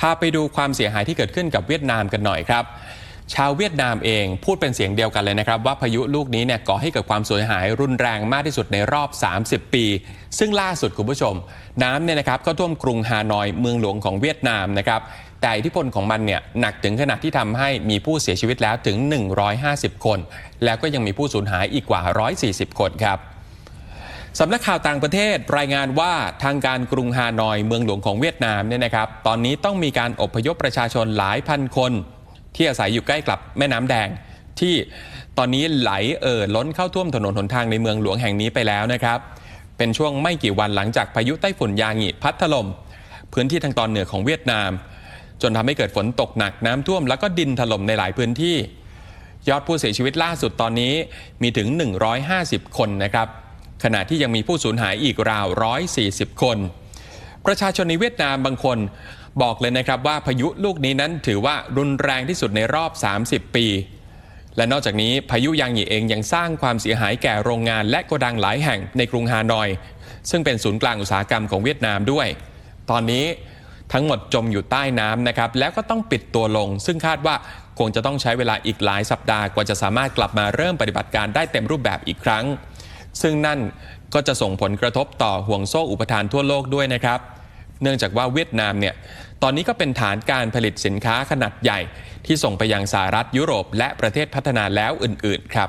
พาไปดูความเสียหายที่เกิดขึ้นกับเวียดนามกันหน่อยครับ ชาวเวียดนามเองพูดเป็นเสียงเดียวกันเลยนะครับ ว่าพายุลูกนี้เนี่ยก่อให้เกิดความเสียหายรุนแรงมากที่สุดในรอบ 30 ปี ซึ่งล่าสุดคุณผู้ชม น้ำเนี่ยนะครับก็ท่วมกรุงฮานอยเมืองหลวงของเวียดนามนะครับแต่อิทธิพลของมันเนี่ยหนักถึงขนาดที่ทำให้มีผู้เสียชีวิตแล้วถึง 150 คน แล้วก็ยังมีผู้สูญหายอีกกว่า 140 คนครับ สำนักข่าวต่างประเทศรายงานว่าทางการกรุงฮานอยเมืองหลวงของเวียดนามเนี่ยนะครับ ตอนนี้ต้องมีการอพยพประชาชนหลายพันคน ที่อาศัยอยู่ใกล้กับแม่น้ำแดง ที่ตอนนี้ไหลเอ่อล้นเข้าท่วมถนนหนทางในเมืองหลวงแห่งนี้ไปแล้วนะครับ เป็นช่วงไม่กี่วันหลังจากพายุไต้ฝุ่นยางิพัดถล่มพื้นที่ทางตอนเหนือของเวียดนาม จนทำให้เกิดฝนตกหนักน้ำท่วม แล้วก็ดินถล่มในหลายพื้นที่ ยอดผู้เสียชีวิตล่าสุดตอนนี้มีถึง 150 คนนะครับ ขณะที่ยังมีผู้สูญหายอีกราว 140 คน ประชาชนในเวียดนามบางคนบอกเลยนะครับว่าพายุลูกนี้นั้นถือว่ารุนแรงที่สุดในรอบ 30 ปี และนอกจากนี้พายุยางหยีเองยังสร้างความเสียหายแก่โรงงานและโกดังหลายแห่งในกรุงฮานอย ซึ่งเป็นศูนย์กลางอุตสาหกรรมของเวียดนามด้วย ตอนนี้ทั้งหมดจมอยู่ใต้น้ำนะครับ แล้วก็ต้องปิดตัวลง ซึ่งคาดว่าคงจะต้องใช้เวลาอีกหลายสัปดาห์กว่าจะสามารถกลับมาเริ่มปฏิบัติการได้เต็มรูปแบบอีกครั้ง ซึ่งนั่นก็จะส่งผลกระทบต่อห่วงโซ่อุปทานทั่วโลกด้วยนะครับ เนื่องจากว่าเวียดนามเนี่ยตอนนี้ก็เป็นฐานการผลิตสินค้าขนาดใหญ่ ที่ส่งไปยังสหรัฐยุโรป และประเทศพัฒนาแล้วอื่น ๆ ครับ